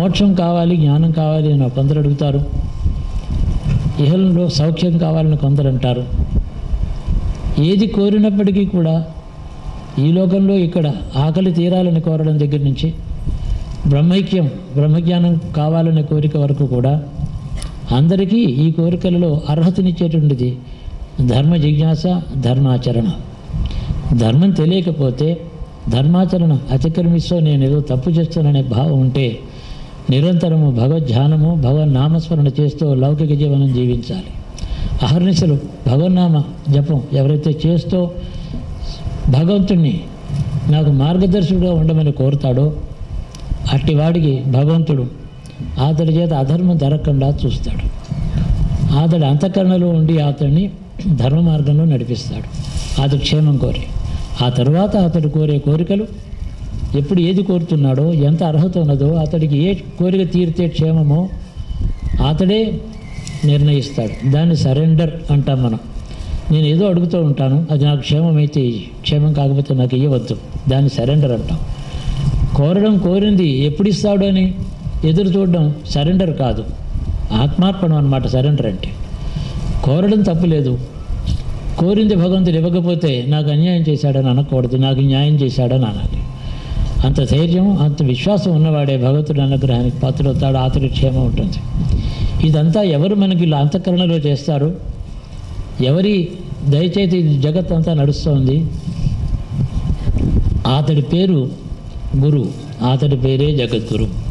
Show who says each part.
Speaker 1: మోక్షం కావాలి జ్ఞానం కావాలి అని కొందరు అడుగుతారు. ఇహలంలో సౌఖ్యం కావాలని కొందరు అంటారు. ఏది కోరినప్పటికీ కూడా ఈ లోకంలో ఇక్కడ ఆకలి తీరాలని కోరడం దగ్గర నుంచి బ్రహ్మైక్యం బ్రహ్మజ్ఞానం కావాలనే కోరిక వరకు కూడా అందరికీ ఈ కోరికలలో అర్హతనిచ్చేటువంటిది ధర్మ జిజ్ఞాస ధర్మాచరణ. ధర్మం తెలియకపోతే ధర్మాచరణ అతిక్రమిస్తూ నేను ఏదో తప్పు చేస్తాననే భావం ఉంటే నిరంతరము భగవద్ధ్యానము భగవన్నామస్మరణ చేస్తూ లౌకిక జీవనం జీవించాలి. అహర్నిశలు భగవన్నామ జపం ఎవరైతే చేస్తూ భగవంతుణ్ణి నాకు మార్గదర్శకుడుగా ఉండమని కోరుతాడో అట్టి వాడికి భగవంతుడు అతడి చేత అధర్మం జరగకుండా చూస్తాడు. అతడి అంతఃకరణలో ఉండి అతడిని ధర్మ మార్గంలో నడిపిస్తాడు. అతడు క్షేమం కోరి. ఆ తరువాత అతడు కోరే కోరికలు ఎప్పుడు ఏది కోరుతున్నాడో ఎంత అర్హత ఉన్నదో అతడికి ఏ కోరిక తీరితే క్షేమమో అతడే నిర్ణయిస్తాడు. దాన్ని సరెండర్ అంటాం మనం. నేను ఏదో అడుగుతూ ఉంటాను అది నాకు క్షేమం అయితే క్షేమం కాకపోతే నాకు ఇవ్వద్దు దాన్ని సరెండర్ అంటాం. కోరడం కోరింది ఎప్పుడు ఇస్తాడు అని ఎదురు చూడడం సరెండర్ కాదు. ఆత్మార్పణం అనమాట సరెండర్ అంటే. కోరడం తప్పులేదు కోరింది భగవంతుడు ఇవ్వకపోతే నాకు అన్యాయం చేశాడని అనకూడదు నాకు న్యాయం చేశాడని అనాలి. అంత ధైర్యం అంత విశ్వాసం ఉన్నవాడే భగవంతుడి అనుగ్రహానికి పాత్రవుతాడు. అతడి క్షేమం ఉంటుంది. ఇదంతా ఎవరు మనకి ఇలా అంతఃకరణలో చేస్తారు? ఎవరి దయచేతి జగత్ అంతా నడుస్తోంది? అతడి పేరు గురు. అతడి పేరే జగద్గురు.